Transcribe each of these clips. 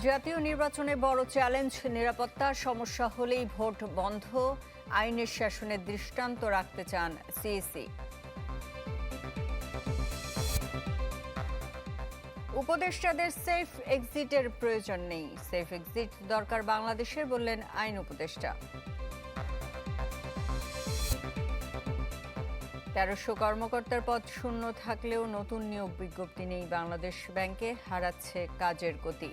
জাতীয় নির্বাচনে বড় চ্যালেঞ্জ নিরাপত্তা, সমস্যা হলেই ভোট বন্ধ, আইনের শাসনের দৃষ্টান্ত রাখতে চান সিইসি উপদেষ্টাদের সেফ এক্সিটের প্রয়োজন নেই। সেফ এক্সিট দরকার বাংলাদেশের বললেন আইন উপদেষ্টা। তেরোশো কর্মকর্তার পদ শূন্য থাকলেও নতুন নিয়োগ বিজ্ঞপ্তি নেই বাংলাদেশ ব্যাংকে, হারাচ্ছে কাজের গতি।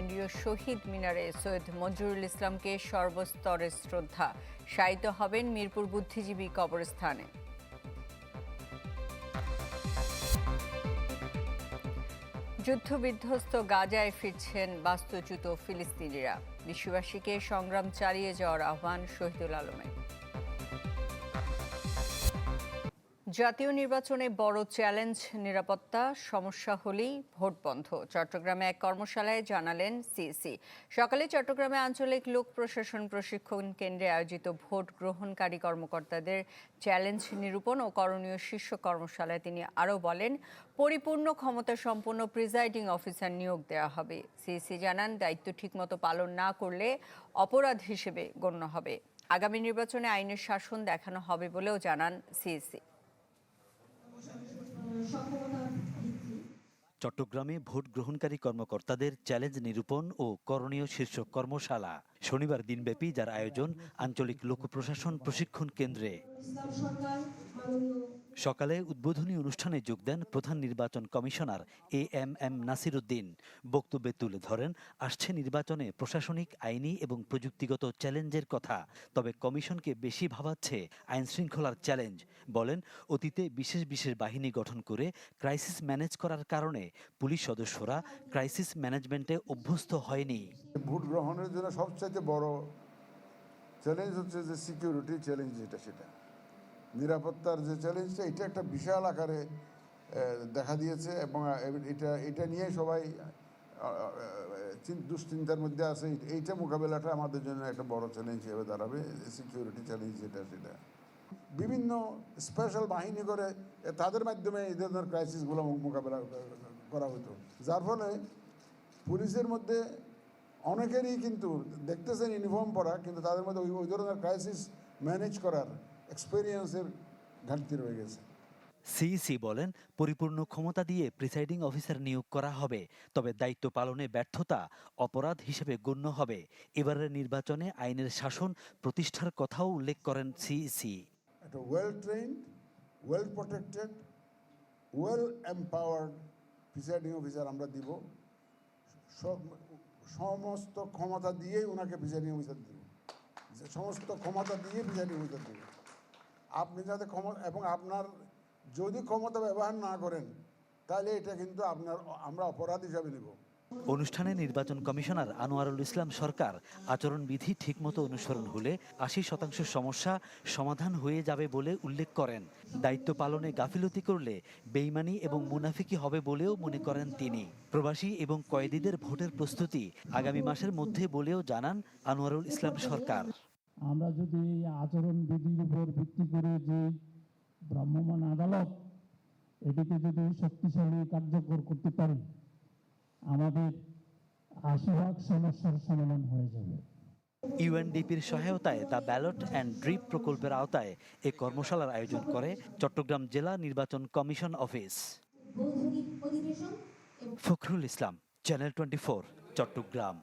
কেন্দ্রীয় শহীদ মিনারে সৈয়দ মঞ্জুরুল ইসলামকে সর্বস্তরের শ্রদ্ধা। শায়িত হবেন মিরপুর বুদ্ধিজীবী কবরস্থানে। যুদ্ধবিধ্বস্ত গাজায় ফিরছেন বাস্তুচ্যুত ফিলিস্তিনিরা। বিশ্ববাসীকে সংগ্রাম চালিয়ে যাওয়ার আহ্বান শহীদুল আলমের। জাতীয় নির্বাচনে বড় চ্যালেঞ্জ নিরাপত্তা, সমস্যা হলেই ভোট বন্ধ, চট্টগ্রামে এক কর্মশালায় জানালেন সিসি সকালে চট্টগ্রামে আঞ্চলিক লোক প্রশাসন প্রশিক্ষণ কেন্দ্রে আয়োজিত ভোট গ্রহণকারী কর্মকর্তাদের চ্যালেঞ্জ নিরূপণ ও করণীয় শীর্ষ কর্মশালায় তিনি আরও বলেন, পরিপূর্ণ ক্ষমতা সম্পন্ন প্রিজাইডিং অফিসার নিয়োগ দেওয়া হবে। সিসি জানান, দায়িত্ব ঠিকমতো পালন না করলে অপরাধ হিসেবে গণ্য হবে। আগামী নির্বাচনে আইনের শাসন দেখানো হবে বলেও জানান সিইসি। চট্টগ্রামে ভোট গ্রহণকারী কর্মকর্তাদের চ্যালেঞ্জ নিরূপণ ও করণীয় শীর্ষক কর্মশালা। শনিবার দিনব্যাপী যার আয়োজন আঞ্চলিক লোক প্রশাসন প্রশিক্ষণ কেন্দ্রে। সকালে উদ্বোধনী অনুষ্ঠানে যোগ দেন প্রধান নির্বাচন commissioner A M M Nasir Uddin বক্তব্যে তুলে ধরেন, আসছে নির্বাচনে প্রশাসনিক, আইনি এবং প্রযুক্তিগত চ্যালেঞ্জের কথা, তবে কমিশনকে বেশি ভাবাচ্ছে আইন শৃঙ্খলার চ্যালেঞ্জ। বলেন, অতীতে বিশেষ বিশেষ বাহিনী গঠন করে ক্রাইসিস ম্যানেজ করার কারণে পুলিশ সদস্যরা ক্রাইসিস ম্যানেজমেন্টে অভ্যস্ত হয়নি। ভোট গ্রহণের জন্য সবচাইতে বড় চ্যালেঞ্জ হচ্ছে যে সিকিউরিটি চ্যালেঞ্জ যেটা সেটা। নিরাপত্তার যে চ্যালেঞ্জটা এটা একটা বিশাল আকারে দেখা দিয়েছে এবং এটা এটা নিয়ে সবাই দুশ্চিন্তার মধ্যে আছে। এইটা মোকাবেলাটা আমাদের জন্য একটা বড় চ্যালেঞ্জ হিসেবে দাঁড়াবে সিকিউরিটি চ্যালেঞ্জ যেটা সেটা। বিভিন্ন স্পেশাল বাহিনী করে তাদের মাধ্যমে এই ধরনের ক্রাইসিসগুলো মোকাবেলা করা হতো। যার ফলে পুলিশের মধ্যে অনেকেরই কিন্তু দেখতেছেন ইউনিফর্ম পরা, কিন্তু তাদের মধ্যে ওই ধরনের ক্রাইসিস ম্যানেজ করার এক্সপেরিয়েন্সের ঘাটতি রয়ে গেছে। সিইসি বলেন পরিপূর্ণ ক্ষমতা দিয়ে প্রিসাইডিং অফিসার নিয়োগ করা হবে তবে দায়িত্ব পালনে ব্যর্থতা অপরাধ হিসেবে গণ্য হবে। এবারের নির্বাচনে আইনের শাসন প্রতিষ্ঠার কথাও উল্লেখ করেন সিইসি একটা well trained well protected well empowered presiding officer আমরা দিব। সমস্ত ক্ষমতা দিয়েই ওনাকে প্রিসাইডিং অফিসার দিব। সমস্ত ক্ষমতা দিয়ে প্রিসাইডিং অফিসার দিব। আপনি যাতে ক্ষমতা, এবং আপনার যদি ক্ষমতা ব্যবহার না করেন, তাহলে এটা কিন্তু আপনার, আমরা অপরাধ হিসাবে নেব। অনুষ্ঠানে নির্বাচন কমিশনার আনোয়ারুল ইসলাম সরকার আচরণবিধি ঠিকমতো অনুসরণ হলে আশি শতাংশ সমস্যা সমাধান হয়ে যাবে বলে উল্লেখ করেন। দায়িত্ব পালনে গাফিলতি করলে বেইমানি এবং মুনাফিকি হবে বলেও মনে করেন তিনি। প্রবাসী এবং কয়েদিদের ভোটের প্রস্তুতি আগামী মাসের মধ্যে বলেও জানান আনোয়ারুল ইসলাম সরকার। আমরা যদি এই আচরণবিধির উপর ভিত্তি করে যে ভ্রাম্যমান আদালত এটিকে যদি শক্তিশালী কার্যকর করতে পারি আমাদের আশি ভাগ সমস্যার সমাধান হয়ে যাবে। ইউএনডিপির সহায়তায় দ্য ব্যালট অ্যান্ড ড্রিপ প্রকল্পের আওতায় এ কর্মশালার আয়োজন করে চট্টগ্রাম জেলা নির্বাচন commission office. Fakhrul Islam channel twenty Chattogram.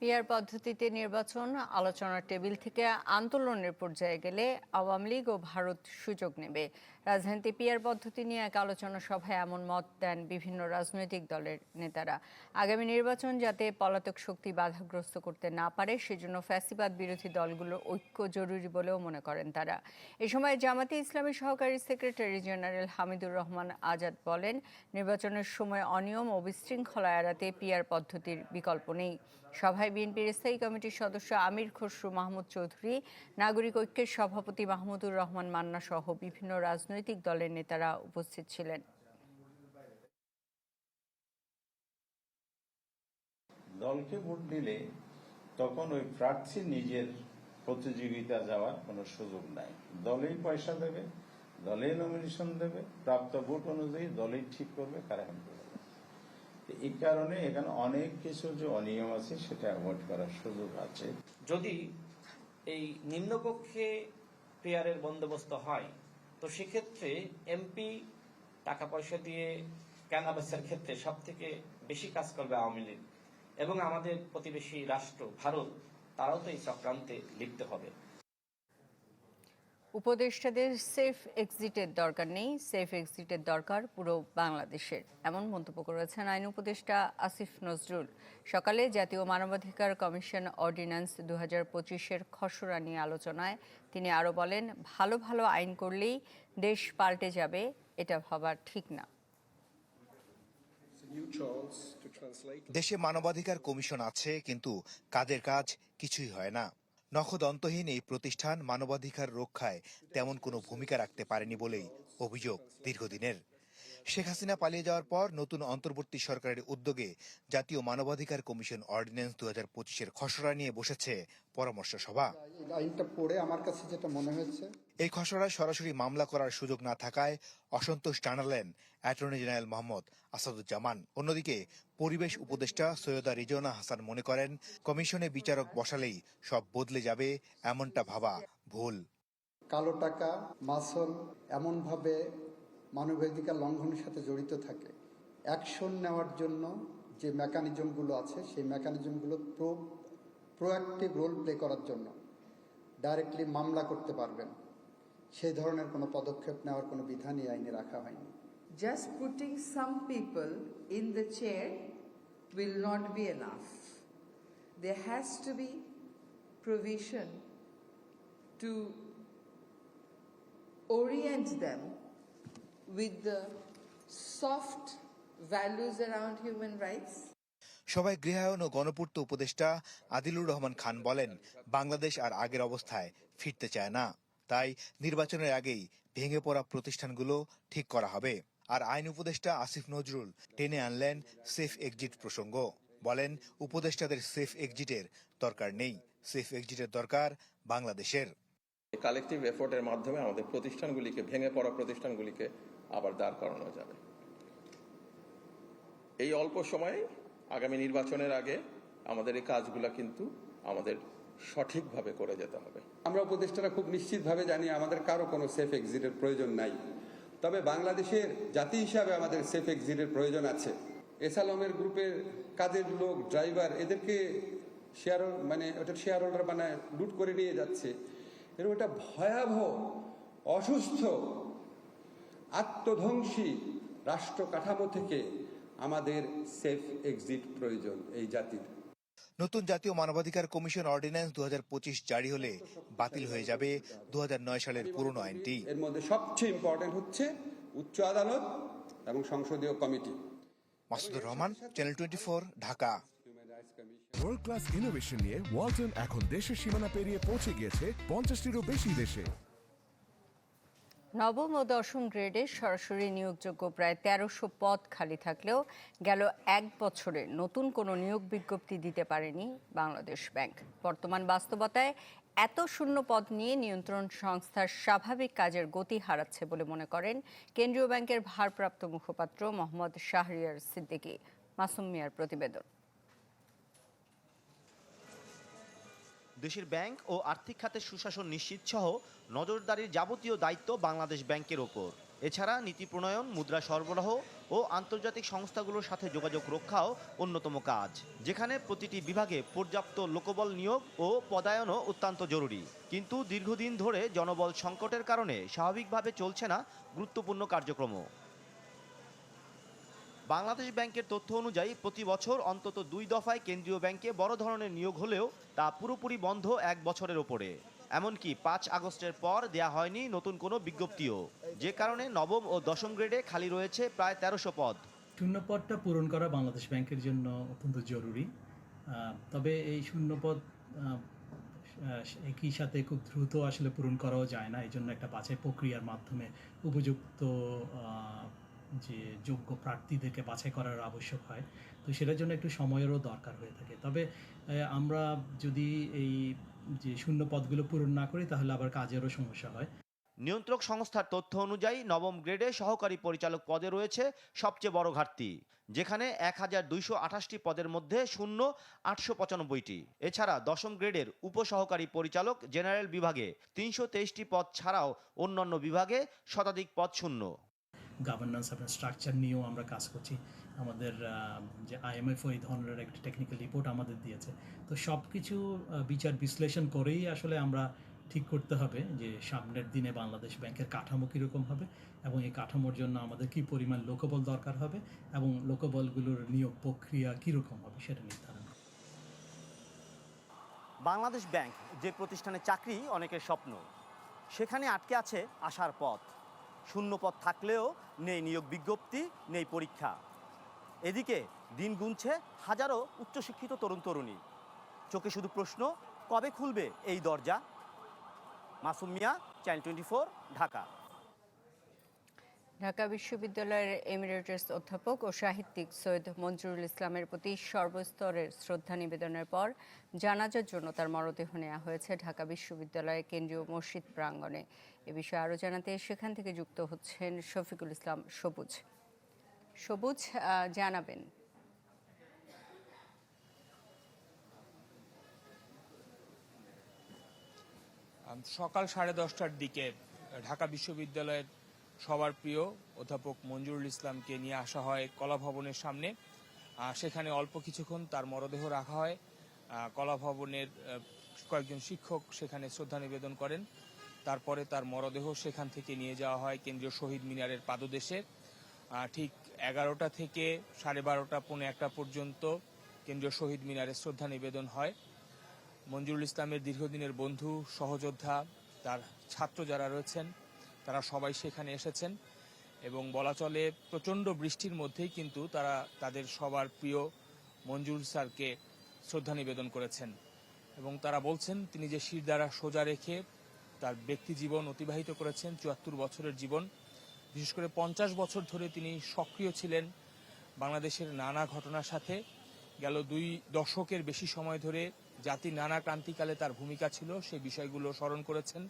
PR পদ্ধতিতে নির্বাচন আলোচনার টেবিল থেকে আন্দোলনের পর্যায়ে গেলে আওয়ামী লীগ ও ভারত সুযোগ নেবে। রাজধানীতে পিয়ার পদ্ধতি নিয়ে এক আলোচনা সভায় এমন মত দেন বিভিন্ন রাজনৈতিক দলের নেতারা। আগামী নির্বাচন যাতে পলাতক শক্তি বাধাগ্রস্ত করতে না পারে, সেজন্য ফ্যাসিবাদ বিরোধী দলগুলোর ঐক্য জরুরি বলেও মনে করেন তারা। এ সময় জামাতে ইসলামী সহকারী সেক্রেটারি জেনারেল হামিদুর রহমান আজাদ বলেন, নির্বাচনের সময় অনিয়ম ও বিশৃঙ্খলা এড়াতে পিয়ার পদ্ধতির বিকল্প নেই। সভায় বিএনপির স্থায়ী কমিটির সদস্য আমির খসরু মাহমুদ চৌধুরী, নাগরিক ঐক্যের সভাপতি মাহমুদুর রহমান মান্না সহ বিভিন্ন রাজনৈতিক দলের নেতারা উপস্থিত ছিলেন। দলকে ভোট দিলে তখন ওই প্রার্থী নিজের প্রতিযোগিতা যাওয়ার কোনো সুযোগ নাই। দলেই পয়সা দেবে, দলেই নমিনেশন দেবে, প্রাপ্ত ভোট অনুযায়ী দলেই ঠিক করবে, কারা হবে তো এই কারণে এখানে অনেক কিছু যে অনিয়ম আছে, সেটা অ্যাভয়েড করার সুযোগ আছে। যদি এই নিম্নকক্ষে পেয়ারের বন্দোবস্ত হয়, তো সেক্ষেত্রে এমপি টাকা পয়সা দিয়ে কেনাবেচার ক্ষেত্রে সব থেকে বেশি কাজ করবে আওয়ামী লীগ এবং আমাদের প্রতিবেশী রাষ্ট্র, ভারত, তারাও তো এই চক্রান্তে লিপ্ত হবে। উপদেষ্টাদের সেফ এক্সিটের দরকার নেই। সেফ এক্সিটের দরকার পুরো বাংলাদেশের। এমন মন্তব্য করেছেন আইন উপদেষ্টা আসিফ নজরুল। সকালে জাতীয় মানবাধিকার কমিশন অর্ডিন্যান্স দু হাজার পঁচিশের খসড়া নিয়ে আলোচনায় তিনি আরও বলেন, ভালো ভালো আইন করলেই দেশ পাল্টে যাবে, এটা ভাবা ঠিক না। দেশে মানবাধিকার কমিশন আছে, কিন্তু কাদের কাজ কিছুই হয় না। নখদন্তহীন এই প্রতিষ্ঠান মানবাধিকার রক্ষায় তেমন কোনো ভূমিকা রাখতে পারেনি বলেই অভিযোগ দীর্ঘদিনের। শেখ হাসিনা পালিয়ে যাওয়ার পর নতুন অন্তর্বর্তী সরকারের উদ্যোগে জাতীয় মানবাধিকার কমিশন অর্ডিন্যান্স দু হাজার পঁচিশের খসড়া নিয়ে বসেছে পরামর্শ সভা। এই আইনটা পড়ে আমার কাছে যেটা মনে হয়েছে। এই খসড়ায় সরাসরি মামলা করার সুযোগ না থাকায় অসন্তোষ জানালেন অ্যাটর্নি জেনারেল মোহাম্মদ আসাদুজ্জামান। অন্যদিকে পরিবেশ উপদেষ্টা সৈয়দা রিজওয়ানা হাসান মনে করেন কমিশনে বিচারক বসালেই সব বদলে যাবে এমনটা ভাবা ভুল। কালো টাকা মাসল এমনভাবে মানবাধিকার লঙ্ঘনের সাথে জড়িত থাকে। অ্যাকশন নেওয়ার জন্য যে মেকানিজমগুলো আছে, সেই মেকানিজমগুলো প্রো, প্রোঅ্যাক্টিভ রোল প্লে করার জন্য ডাইরেক্টলি মামলা করতে পারবেন। সেই ধরনের কোনো পদক্ষেপ নেওয়ার কোনো বিধানই আইনে রাখা হয়নি। Just putting some people in the chair will not be enough. There has to be provision to orient them with the soft values around human rights. সবাই গৃহায়ন ও গণপূর্ত উপদেষ্টা আদিলুর রহমান খান বলেন বাংলাদেশ আর আগের অবস্থায় ফিরতে চায় না। তাই নির্বাচনের আগেই ভেঙে পড়া প্রতিষ্ঠানগুলো ঠিক করা হবে। আর আইন উপদেষ্টা আসিফ নজরুল টেনে আনলেন সেফ এক্সিট প্রসঙ্গ। বলেন উপদেষ্টাদের সেফ এক্সিটের দরকার নেই। সেফ এক্সিটের দরকার বাংলাদেশের। কালেকটিভ এফোর্টের মাধ্যমে আমাদের প্রতিষ্ঠানগুলিকে ভেঙে পড়া প্রতিষ্ঠানগুলিকে আবার দাঁড় করানো যাবে। এই অল্প সময়ে আগামী নির্বাচনের আগে আমাদের এই কাজগুলো কিন্তু আমাদের সঠিকভাবে করে যেতে হবে। আমরা উপদেষ্টারা খুব নিশ্চিতভাবে জানি আমাদের কারও কোনো সেফ এক্সিটের প্রয়োজন নাই। তবে বাংলাদেশের জাতি হিসাবে আমাদের সেফ এক্সিটের প্রয়োজন আছে। এসালমের গ্রুপের কাজের লোক ড্রাইভার এদেরকে শেয়ার মানে ওটা শেয়ার হোল্ডার বানায় লুট করে নিয়ে যাচ্ছে। এরকম একটা ভয়াবহ, অসুস্থ আত্মধ্বংসী রাষ্ট্র কাঠামো থেকে আমাদের সেফ এক্সিট প্রয়োজন এই জাতির। নতুন জাতীয় মানবাধিকার কমিশন অর্ডিন্যান্স দু পঁচিশ জারি হলে বাতিল হয়ে যাবে দু হাজার নয় সালের পুরনো আইনটি। এর মধ্যে সবচেয়ে ইম্পর্টেন্ট হচ্ছে উচ্চ আদালত এবং সংসদীয় committee. Masudur Rahman channel twenty Dhaka. World class innovation নিয়ে ওয়ালটন এখন দেশের সীমানা পেরিয়ে পৌঁছে গিয়েছে পঞ্চাশটিরও বেশি দেশে। নবম ও দশম গ্রেডে সরাসরি নিয়োগযোগ্য প্রায় তেরোশো পদ খালি থাকলেও গেল এক বছরে নতুন কোনো নিয়োগ বিজ্ঞপ্তি দিতে পারেনি বাংলাদেশ ব্যাংক। বর্তমান বাস্তবতায় এত শূন্য পদ নিয়ে নিয়ন্ত্রণ সংস্থার স্বাভাবিক কাজের গতি হারাচ্ছে বলে মনে করেন কেন্দ্রীয় ব্যাংকের ভারপ্রাপ্ত মুখপাত্র মোহাম্মদ শাহরিয়ার সিদ্দিকী। মাসুম মিয়ার প্রতিবেদন। দেশের ব্যাংক ও আর্থিক খাতের সুশাসন নিশ্চিত সহ নজরদারির যাবতীয় দায়িত্ব বাংলাদেশ ব্যাংকের ওপর। এছাড়া নীতি প্রণয়ন, মুদ্রা সরবরাহ ও আন্তর্জাতিক সংস্থাগুলোর সাথে যোগাযোগ রক্ষাও অন্যতম কাজ, যেখানে প্রতিটি বিভাগে পর্যাপ্ত লোকবল নিয়োগ ও পদায়নও অত্যন্ত জরুরি। কিন্তু দীর্ঘদিন ধরে জনবল সংকটের কারণে স্বাভাবিকভাবে চলছে না গুরুত্বপূর্ণ কার্যক্রম বাংলাদেশ ব্যাংকের তথ্য অনুযায়ী প্রতি বছর অন্তত দুই দফায় কেন্দ্রীয় ব্যাংকে বড় ধরনের নিয়োগ হলেও তা পুরোপুরি বন্ধ এক বছরের ওপরে। এমনকি পাঁচ আগস্টের পর দেয়া হয়নি নতুন কোনো বিজ্ঞপ্তিও। যে কারণে নবম ও দশম গ্রেডে খালি রয়েছে প্রায় তেরোশো পদ। শূন্য পদটা পূরণ করা বাংলাদেশ ব্যাংকের জন্য অত্যন্ত জরুরি। তবে এই শূন্যপদ আহ, আহ, একই সাথে খুব দ্রুত আসলে পূরণ করাও যায় না। এই জন্য একটা বাছাই প্রক্রিয়ার মাধ্যমে উপযুক্ত যে যোগ্য প্রার্থীদেরকে বাছাই করার আবশ্যক হয়। তো সেটার জন্য একটু সময়েরও দরকার হয়ে থাকে। তবে আমরা যদি এই যে শূন্য পদগুলো পূরণ না করি, তাহলে আবার কাজেরও সমস্যা হয়। নিয়ন্ত্রক সংস্থার তথ্য অনুযায়ী, নবম গ্রেডে সহকারী পরিচালক পদে রয়েছে সবচেয়ে বড় ঘাটতি, যেখানে এক হাজার দুইশো আঠাশটি পদের মধ্যে শূন্য আটশো পঁচানব্বইটি। এছাড়া দশম গ্রেডের উপসহকারী পরিচালক জেনারেল বিভাগে তিনশো তেইশটি পদ ছাড়াও অন্যান্য বিভাগে শতাধিক পদ শূন্য। গভর্নেন্স আপনার স্ট্রাকচার নিয়েও আমরা কাজ করছি। আমাদের যে আইএমএফ এই ধরনের একটা টেকনিক্যাল রিপোর্ট আমাদের দিয়েছে। তো সব কিছু বিচার বিশ্লেষণ করেই আসলে আমরা ঠিক করতে হবে যে সামনের দিনে বাংলাদেশ ব্যাংকের কাঠামো কীরকম হবে এবং এই কাঠামোর জন্য আমাদের কী পরিমাণ লোকবল দরকার হবে এবং লোকবলগুলোর নিয়োগ প্রক্রিয়া কীরকম হবে সেটা নির্ধারণ। বাংলাদেশ ব্যাংক যে প্রতিষ্ঠানে চাকরি অনেকের স্বপ্ন, সেখানে আটকে আছে আসার পথ। শূন্য পথ থাকলেও নেই নিয়োগ বিজ্ঞপ্তি, নেই পরীক্ষা। এদিকে দিন গুনছে হাজারো উচ্চশিক্ষিত তরুণ তরুণী। চোখে শুধু প্রশ্ন, কবে খুলবে এই দরজা? Masumiya channel twenty Dhaka. Dhaka বিশ্ববিদ্যালয়ের এমিরেটাস অধ্যাপক ও সাহিত্যিক সৈয়দ মঞ্জুরুল ইসলামের প্রতি সর্বস্তরের শ্রদ্ধা নিবেদনের পর জানাজার জন্য তার মরদেহ নেওয়া হয়েছে ঢাকা বিশ্ববিদ্যালয়ের কেন্দ্রীয় মসজিদ প্রাঙ্গণে। এ বিষয়ে আরও জানাতে সেখান থেকে যুক্ত হচ্ছেন শফিকুল ইসলাম সবুজ। সবুজ জানাবেন। সকাল সাড়ে দশটার দিকে ঢাকা বিশ্ববিদ্যালয়ের সবার প্রিয় অধ্যাপক মঞ্জুরুল ইসলামকে নিয়ে আসা হয় কলাভবনের সামনে। সেখানে অল্প কিছুক্ষণ তার মরদেহ রাখা হয়। আহ, কলা ভবনের আহ, কয়েকজন শিক্ষক সেখানে শ্রদ্ধা নিবেদন করেন। তারপরে তার মরদেহ সেখান থেকে নিয়ে যাওয়া হয় কেন্দ্রীয় শহীদ মিনারের পাদদেশে। ঠিক এগারোটা থেকে সাড়ে বারোটা পৌনে একটা পর্যন্ত কেন্দ্রীয় শহীদ মিনারে শ্রদ্ধা নিবেদন হয়। মঞ্জুরুল ইসলামের দীর্ঘদিনের বন্ধু সহযোদ্ধা তার ছাত্র যারা রয়েছেন তারা সবাই সেখানে এসেছেন এবং বলা চলে প্রচণ্ড বৃষ্টির মধ্যেই কিন্তু তারা তাদের সবার প্রিয় মঞ্জুর স্যারকে শ্রদ্ধা নিবেদন করেছেন। এবং তারা বলছেন, তিনি যে শির দ্বারা সোজা রেখে তার ব্যক্তি জীবন অতিবাহিত করেছেন, চুয়াত্তর বছরের জীবন, বিশেষ করে পঞ্চাশ বছর ধরে তিনি সক্রিয় ছিলেন বাংলাদেশের নানা ঘটনার সাথে। গেল দুই দশকের বেশি সময় ধরে জাতির নানা ক্রান্তিকালে তার ভূমিকা ছিল সেই বিষয়গুলো স্মরণ করেছেন।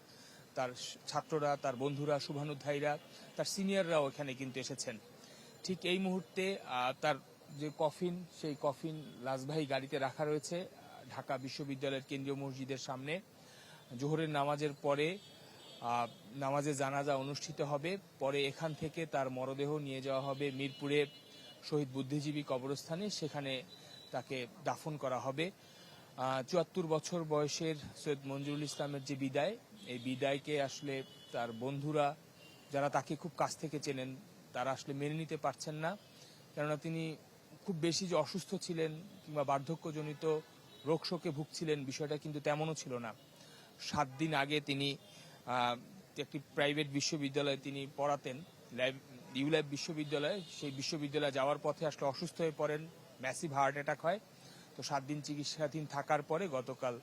তার ছাত্ররা, তার বন্ধুরা, শুভানুধ্যায়ীরা, তার সিনিয়ররাও এখানে কিন্তু এসেছেন। ঠিক এই মুহূর্তে তার যে কফিন, সেই কফিন লাজবাহী গাড়িতে রাখা রয়েছে, ঢাকা বিশ্ববিদ্যালয়ের কেন্দ্রীয় মসজিদের সামনে। জোহরের নামাজের পরে নামাজে জানাজা অনুষ্ঠিত হবে। পরে এখান থেকে তার মরদেহ নিয়ে যাওয়া হবে মিরপুরে শহীদ বুদ্ধিজীবী কবরস্থানে। সেখানে তাকে দাফন করা হবে। চুয়াত্তর বছর বয়সের সৈয়দ মঞ্জুরুল ইসলামের যে বিদায় এই বিদায়কে আসলে তার বন্ধুরা, যারা তাকে খুব কাছ থেকে চেনেন, তারা আসলে মেনে নিতে পারছেন না। কেননা তিনি খুব বেশি যে অসুস্থ ছিলেন কিংবা বার্ধক্যজনিত রোগ শোকে ভুগছিলেন বিষয়টা কিন্তু তেমনও ছিল না। সাত দিন আগে তিনি একটি প্রাইভেট বিশ্ববিদ্যালয়ে তিনি পড়াতেন, ল্যাব, ইউল্যাব বিশ্ববিদ্যালয়ে। সেই বিশ্ববিদ্যালয়ে যাওয়ার পথে আসলে অসুস্থ হয়ে পড়েন, ম্যাসিভ হার্ট অ্যাটাক হয়। তো সাত দিন চিকিৎসাধীন থাকার পরে গতকাল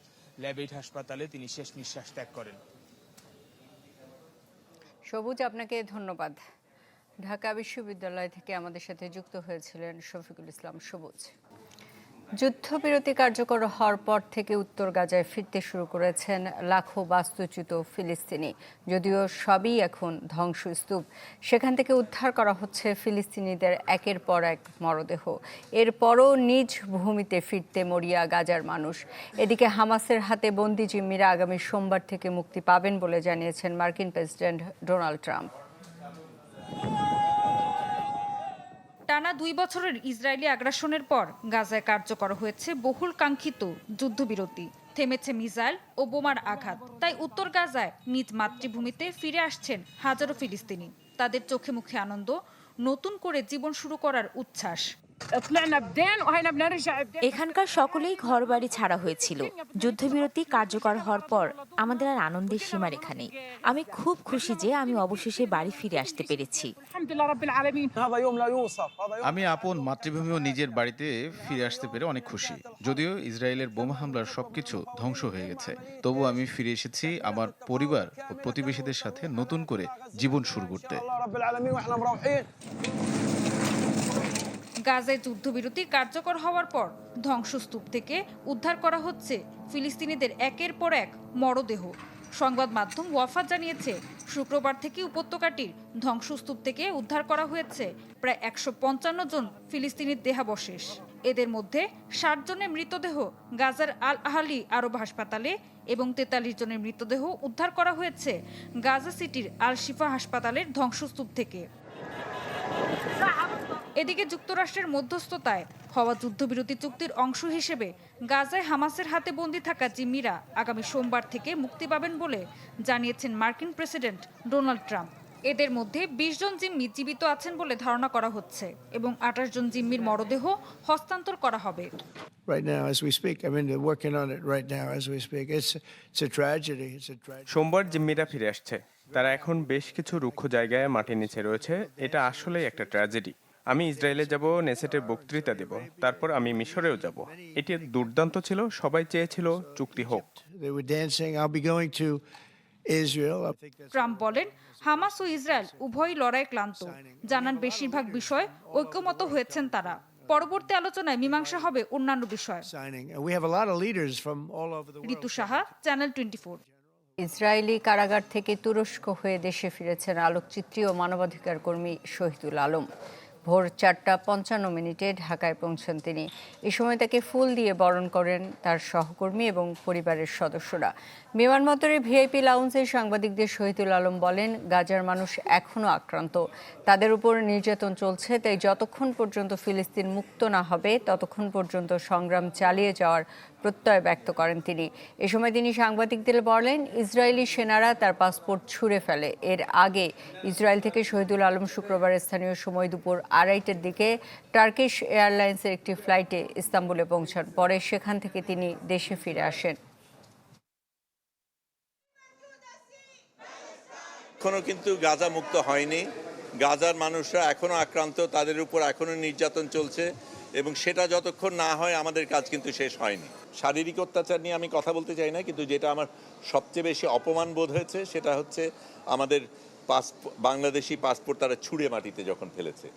ল্যাবেট হাসপাতালে তিনি শেষ নিঃশ্বাস ত্যাগ করেন। সবুজ আপনাকে ধন্যবাদ। ঢাকা বিশ্ববিদ্যালয় থেকে আমাদের সাথে যুক্ত হয়েছিলেন শফিকুল ইসলাম সবুজ। যুদ্ধবিরতি কার্যকর হওয়ার পর থেকে উত্তর গাজায় ফিরতে শুরু করেছেন লাখো বাস্তুচ্যুত ফিলিস্তিনি। যদিও সবই এখন ধ্বংসস্তূপ। সেখান থেকে উদ্ধার করা হচ্ছে ফিলিস্তিনিদের একের পর এক মরদেহ। এরপরও নিজ ভূমিতে ফিরতে মরিয়া গাজার মানুষ। এদিকে হামাসের হাতে বন্দি জিম্মিরা আগামী সোমবার থেকে মুক্তি পাবেন বলে জানিয়েছেন মার্কিন প্রেসিডেন্ট ডোনাল্ড ট্রাম্প। টানা দুই বছরের ইসরায়েলি আগ্রাসনের পর গাজায় কার্যকর হয়েছে বহুল কাঙ্ক্ষিত যুদ্ধবিরতি। থেমেছে মিসাইল ও বোমার আঘাত। তাই উত্তর গাজায় নিজ মাতৃভূমিতে ফিরে আসছেন হাজারো ফিলিস্তিনি। তাদের চোখে মুখে আনন্দ, নতুন করে জীবন শুরু করার উচ্ছ্বাস। এখানকার সকলেই ঘরবাড়ি ছাড়া হয়েছিল। যুদ্ধবিরতি কার্যকর হওয়ার পর আমাদের আর আনন্দের সীমারেখা নেই। আমি খুব খুশি যে আমি অবশেষে বাড়ি ফিরে আসতে পেরেছি। আমি আপন মাতৃভূমি ও নিজের বাড়িতে ফিরে আসতে পেরে অনেক খুশি। যদিও ইসরায়েলের বোমা হামলার সবকিছু ধ্বংস হয়ে গেছে। তবু আমি ফিরে এসেছি আমার পরিবার ও প্রতিবেশীদের সাথে নতুন করে জীবন শুরু করতে। গাজায় যুদ্ধবিরতি কার্যকর হওয়ার পর ধ্বংসস্তূপ থেকে উদ্ধার করা হচ্ছে ফিলিস্তিনিদের একের পর এক মরদেহ। সংবাদ মাধ্যম ওয়াফা জানিয়েছে, শুক্রবার থেকে উপত্যকাটির ধ্বংসস্তূপ থেকে উদ্ধার করা হয়েছে প্রায় একশো পঞ্চান্ন জন ফিলিস্তিনির দেহাবশেষ। এদের মধ্যে ষাট জনের মৃতদেহ গাজার আল আহালি আরব হাসপাতালে এবং তেতাল্লিশ জনের মৃতদেহ উদ্ধার করা হয়েছে গাজা সিটির আল শিফা হাসপাতালের ধ্বংসস্তূপ থেকে। এদিকে যুক্তরাষ্ট্রের মধ্যস্থতায় হওয়া যুদ্ধবিরতি চুক্তির অংশ হিসেবে গাজায় হামাসের হাতে বন্দী থাকা জিম্মিরা আগামী সোমবার থেকে মুক্তি পাবেন বলে জানিয়েছেন মার্কিন প্রেসিডেন্ট ডোনাল্ড ট্রাম্প। এদের মধ্যে বিশ জন জিম্মি জীবিত আছেন বলে ধারণা করা হচ্ছে এবং আঠাশ জন জিম্মির মরদেহ হস্তান্তর করা হবে. সোমবার জিম্মিরা ফিরে আসছে। তারা এখন বেশ কিছু রুক্ষ জায়গায় মাটির নিচে রয়েছে। এটা আসলেই একটা ট্র্যাজেডি আমি ইসরায়েলে যাব নেসেটের বক্তৃতা দেব তারপর আমি মিশরেও যাব। এটি দুর্দান্ত ছিল সবাই চেয়েছিল চুক্তি হোক। ট্রাম্প বলেন হামাস ও ইসরায়েল উভয়ই লড়াই ক্লান্ত। জানান বেশিরভাগ বিষয় ঐক্যমত হয়েছেন তারা। পরবর্তী আলোচনায় মীমাংসা হবে অন্যান্য বিষয়. Ritu Saha channel twenty Israeli কারাগার থেকে তুরস্ক হয়ে দেশে ফিরেছেন আলোকচিত্রী ও মানবাধিকার কর্মী শহীদুল আলম। ভোর চারটা পঞ্চান্ন মিনিটে ঢাকায় পৌঁছান তিনি। এ সময় তাকে ফুল দিয়ে বরণ করেন তার সহকর্মী এবং পরিবারের সদস্যরা। বিমানবন্দরের ভিআইপি লাউঞ্জে সাংবাদিকদের শহীদুল আলম বলেন, গাজার মানুষ এখনও আক্রান্ত। তাদের উপর নির্যাতন চলছে, তাই যতক্ষণ পর্যন্ত ফিলিস্তিন মুক্ত না হবে, ততক্ষণ পর্যন্ত সংগ্রাম চালিয়ে যাওয়ার প্রত্যয় ব্যক্ত করেন তিনি। এ সময় তিনি সাংবাদিকদের বলেন, ইসরায়েলি সেনারা তার পাসপোর্ট ছুঁড়ে ফেলে। এর আগে ইসরায়েল থেকে শহীদুল আলম শুক্রবার স্থানীয় সময় দুপুর আড়াইটের দিকে টার্কিশ এয়ারলাইন্সের একটি ফ্লাইটে ইস্তাম্বুলে পৌঁছান। পরে সেখান থেকে তিনি দেশে ফিরে আসেন। এখনও কিন্তু গাজা মুক্ত হয়নি। গাজার মানুষরা এখনও আক্রান্ত, তাদের উপর এখনও নির্যাতন চলছে। এবং সেটা যতক্ষণ না হয় আমাদের কাজ কিন্তু শেষ হয়নি। শারীরিক অত্যাচার নিয়ে আমি কথা বলতে চাই না, কিন্তু যেটা আমার সবচেয়ে বেশি অপমান বোধ হয়েছে সেটা হচ্ছে আমাদের পাসপোর্ট বাংলাদেশি পাসপোর্ট তারা ছুঁড়ে মাটিতে যখন ফেলেছে।